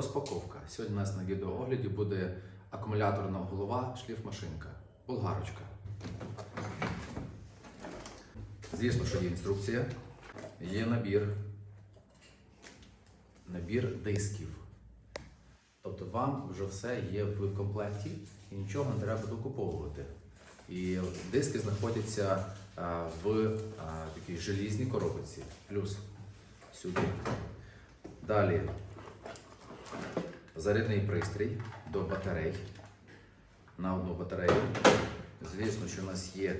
Розпаковка. Сьогодні у нас на відеоогляді буде акумуляторна голова, шліфмашинка, болгарочка. Звісно, що є інструкція, є набір, набір дисків. Тобто вам вже все є в комплекті і нічого не треба докуповувати. І диски знаходяться в такій желізній коробці. Плюс сюди. Далі зарядний пристрій до батарей на одну батарею. Звісно, що у нас є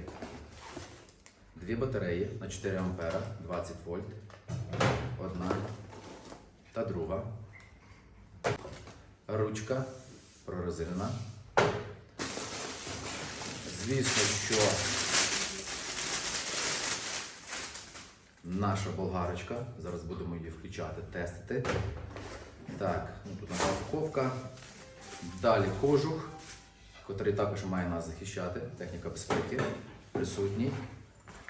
дві батареї на 4 ампера, 20 вольт. Одна та друга. Ручка прорезинена. Звісно, що наша болгарочка. Зараз будемо її включати, тестити. Так, ну, тут наша упаковка. Далі кожух, який також має нас захищати. Техніка безпеки присутній.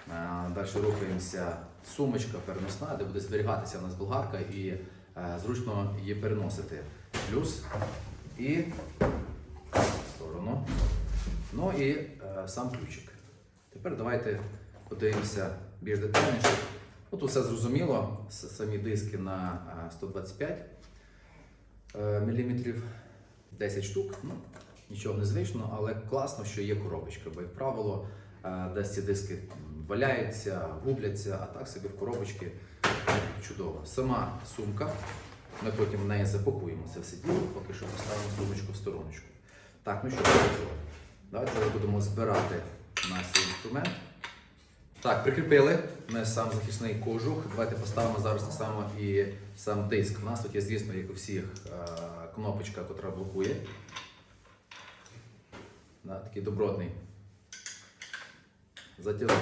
Е, Далі рухаємося. Сумочка переносна, де буде зберігатися у нас болгарка і е, зручно її переносити. Плюс і сторону. Ну і е, сам ключик. Тепер давайте подивимося більш детальніше. Ну, тут все зрозуміло. Самі диски на е, 125 е, міліметрів, 10 штук. Ну, нічого незвичного, але класно, що є коробочка, бо, як правило, е, десь ці диски валяються, губляться, а так собі в коробочці чудово. Сама сумка. Ми потім в неї запакуємо це все діло, поки що поставимо сумочку в стороночку. Так, ну що. Давайте будемо збирати наш інструмент. Так, прикріпили ми сам захисний кожух. Давайте поставимо зараз так само і сам диск. У нас тут є, звісно, як у всіх, е, кнопочка, яка блокує. Да, такий добротний. Затягнули.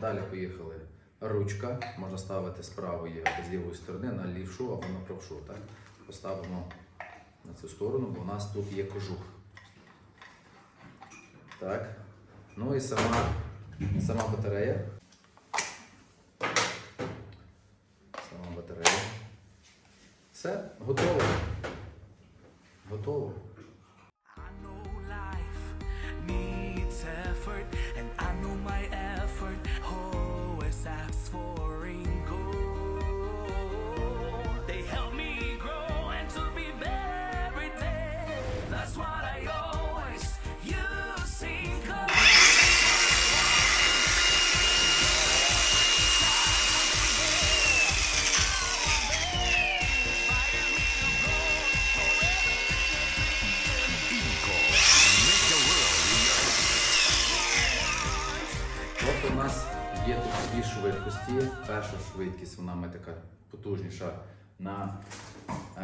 Далі поїхали. Ручка можна ставити з правої або з лівої сторони на лівшу або на правшу. Так? Поставимо на цю сторону, бо у нас тут є кожух. Так. Ну і сама, сама батарея. Сама батарея. Все, готово. Готово. Швидкості. Перша швидкість вона ми така потужніша на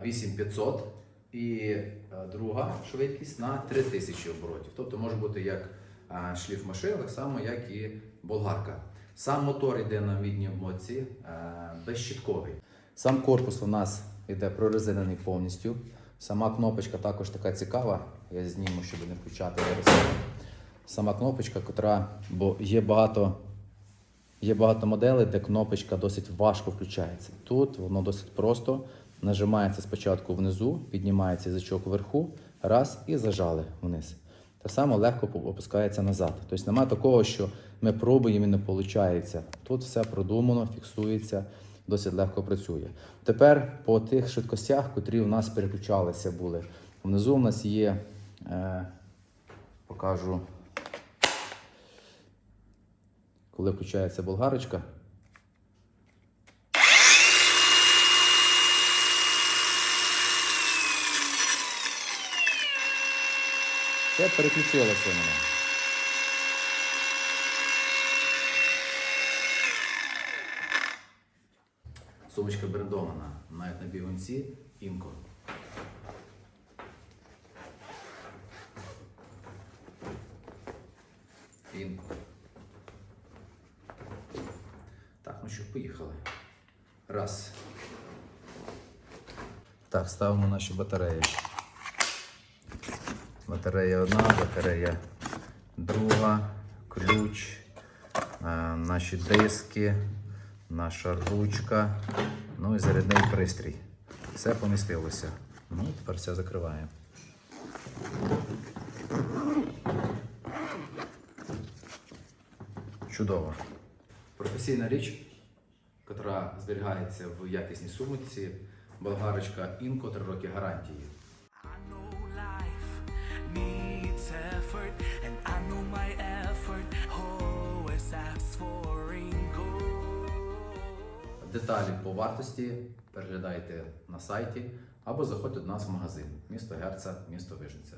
8500 і е, друга швидкість на 3000 оборотів. Тобто може бути як е, шліф машин, так само як і болгарка. Сам мотор йде на мідній обмотці е, безщітковий. Сам корпус у нас йде прорезинений повністю. Сама кнопочка також така цікава. Я зніму, щоб не включати. Сама кнопочка, котра, бо є багато, є багато моделей, де кнопочка досить важко включається. Тут воно досить просто. Нажимається спочатку внизу, піднімається язичок вверху, раз і зажали вниз. Так само легко опускається назад. Тобто немає такого, що ми пробуємо і не виходить. Тут все продумано, фіксується, досить легко працює. Тепер по тих швидкостях, котрі у нас переключалися були. Внизу у нас є, е, покажу, коли включається болгарочка. Це переключилося мене. Сумочка брендована, навіть на бігунці. Інко. Так, ну що, поїхали. Раз. Так, ставимо наші батареї. Батарея одна, батарея друга, ключ, е, наші диски, наша ручка, ну і зарядний пристрій. Все помістилося Ну, тепер все закриває. Чудово. Професійна річ, яка зберігається в якісній сумці, болгарочка Інко 3 роки гарантії. Деталі по вартості переглядайте на сайті або заходьте до нас в магазин місто Герца, місто Вижниця.